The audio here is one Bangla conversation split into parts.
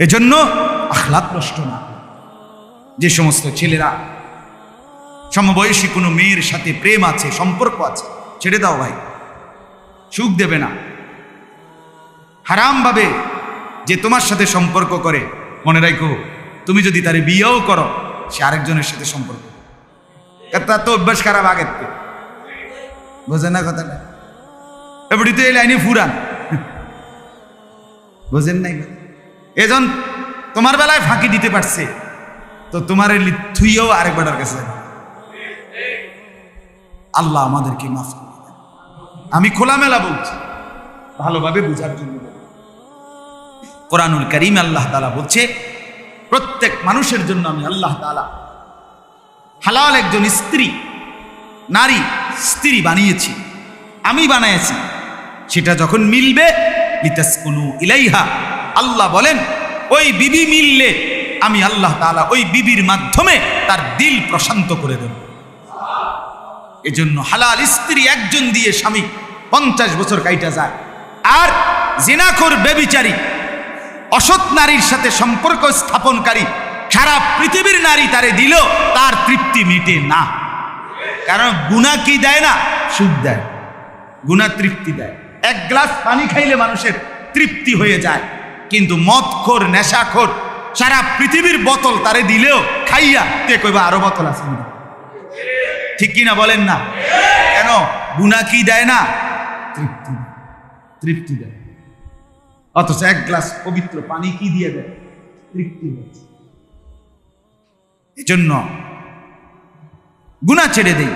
এজন্য আখলাপ নষ্ট না। যে সমস্ত ছেলেরা সমবয়সী কোনো মেয়ের সাথে প্রেম আছে, সম্পর্ক আছে, ছেড়ে দাও ভাই। সুখ দেবে না। হারামভাবে যে তোমার সাথে সম্পর্ক করে, মনে রাখো, তুমি যদি তারে বিয়েও করো, সে আরেকজনের সাথে সম্পর্ক। তার তো অভ্যাস খারাপ আগের থেকে। বোঝে না কথাটা? এবারে তো এই লাইনে ফুরান। বোঝেন নাই এজন তোমার বেলায় ফাঁকি দিতে পারছে, তো তোমার থুইও আরেক বেটার কাছে আল্লাহ আমাদেরকে মাফ করে আমি খোলামেলা বলছি, ভালোভাবে বোঝার জন্য। কোরআনুল করিম আল্লাহ তালা বলছে, প্রত্যেক মানুষের জন্য আমি আল্লাহ তালা হালাল একজন স্ত্রী, নারী স্ত্রী বানিয়েছি, আমি বানিয়েছি, সেটা যখন মিলবে ইলাইহা আল্লাহ বলেন, ওই বিবি মিললে আমি আল্লাহ তাআলা ওই বিবির মাধ্যমে তার দিল প্রশান্ত করে দেব। এজন্য হালাল স্ত্রী একজন দিয়ে স্বামী পঞ্চাশ বছর কাইটা যায়। আর জিনাখোর বেবিচারী অসৎ নারীর সাথে সম্পর্ক স্থাপনকারী, সারা পৃথিবীর নারী তারে দিল তার তৃপ্তি মিটে না। কারণ গুণা কি দেয় না? সুখ দেয়। গুণা তৃপ্তি দেয়। এক গ্লাস পানি খাইলে মানুষের তৃপ্তি হয়ে যায়। কিন্তু মদখোর, নেশাখোর, সারা পৃথিবীর বোতল তারে দিলেও খাইয়া তে কইবা আরও বোতল আছে মনে। ঠিক কিনা বলেন না? কেন? গুণা কি দেয় না? তৃপ্তি দেয়। তৃপ্তি দেয়। অথচ এক গ্লাস পবিত্র পানি কি দিয়ে দেয়? তৃপ্তি হচ্ছে এজন্য গুণা ছেড়ে দেই,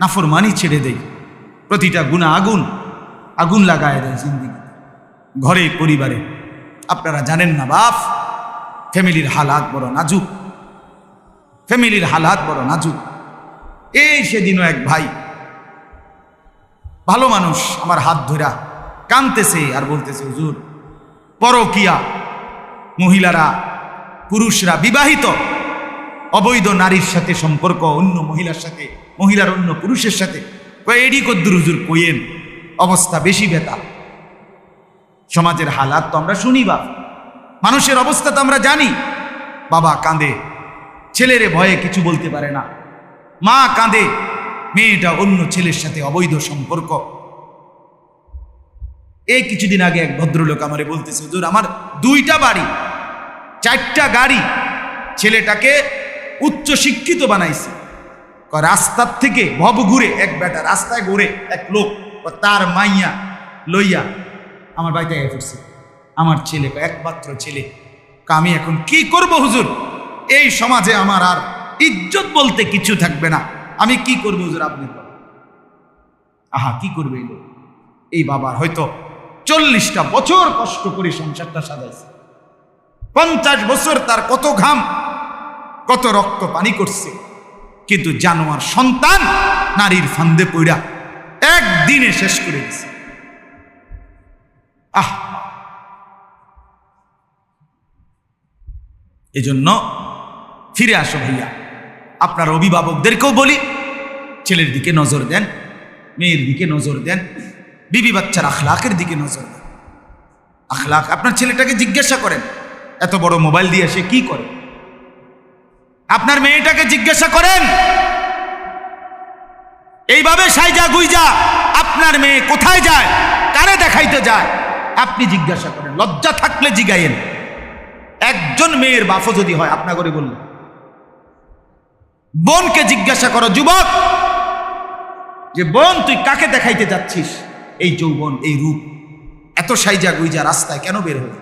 নাফরমানি ছেড়ে দেই। প্রতিটা গুণা আগুন আগুন লাগায় দেয় জিন্দিগি ঘরে, পরিবারে। আপনারা জানেন না বাপ? ফ্যামিলির হালাত বড় নাজুক। ফ্যামিলির হালাত বড় নাজুক। এই সেদিনও এক ভাই, ভালো মানুষ, আমার হাত ধরা কানতেছে আর বলতেছে, হুজুর, পরকিয়া, মহিলারা, পুরুষরা বিবাহিত। অবৈধ নারীর সাথে সম্পর্ক, অন্য মহিলার সাথে, মহিলার অন্য পুরুষের সাথে। এডি কদ্দুর হুজুর, কইয়েন, অবস্থা বেশি বেতা। সমাজের হালাত তো আমরা শুনি বা মানুষের অবস্থা তো আমরা জানি। বাবা কাঁদে, ছেলেরে ভয়ে কিছু বলতে পারে না। মা কাঁদে, মেয়েটা অন্য ছেলের সাথে অবৈধ সম্পর্ক। এই কিছুদিন আগে এক ভদ্রলোক আমারে বলতেছে, হুজুর, আমার দুইটা বাড়ি, চারটা গাড়ি, ছেলেটাকে উচ্চ শিক্ষিত বানাইছে রাস্তার থেকে ভব ঘুরে এক বেটা রাস্তায় ঘুরে এক লোক তার মাইয়া লইয়া আমার বাড়িতে এসে পড়ছে। আমার ছেলে, একমাত্র ছেলে। আমি এখন কি করব হুজুর? এই সমাজে আমার আর ইজ্জত বলতে কিছু থাকবে না। আমি কি করব হুজুর আপনি? আহা, কি করবে এই এই বাবার হয়তো চল্লিশটা বছর কষ্ট করে সংসারটা সাজাইছে। পঞ্চাশ বছর তার কত ঘাম, কত রক্ত পানি করছে। কিন্তু জানোয়ার সন্তান নারীর ফান্দে পইরা একদিনে শেষ করে দিছে। আহ। এজন্য ফিরে আসো ভাইয়া। আপনার অভিভাবকদেরকেও বলি, ছেলের দিকে নজর দেন, মেয়ের দিকে নজর দেন, বিবি বাচ্চার আখলাকের দিকে নজর দেন। আখলাক, আপনার ছেলেটাকে জিজ্ঞাসা করেন, এত বড় মোবাইল দিয়ে সে কি করে? আপনার মেয়েটাকে জিজ্ঞাসা করেন, এইভাবে সাইজা গুইজা, আপনার মেয়ে কোথায় যায়? কারে দেখাইতে যায়? আপনি জিজ্ঞাসা করেন, লজ্জা থাকলে জিগাইয়েন। একজন মেয়ের বাফো যদি হয়, আপনা করে বোনকে জিজ্ঞাসা করো, যুবক, যে বোন, তুই কাকে দেখাইতে যাচ্ছিস? এই যৌবন, এই রূপ, এত সাইজা গুইজা রাস্তায় কেন বের হলি?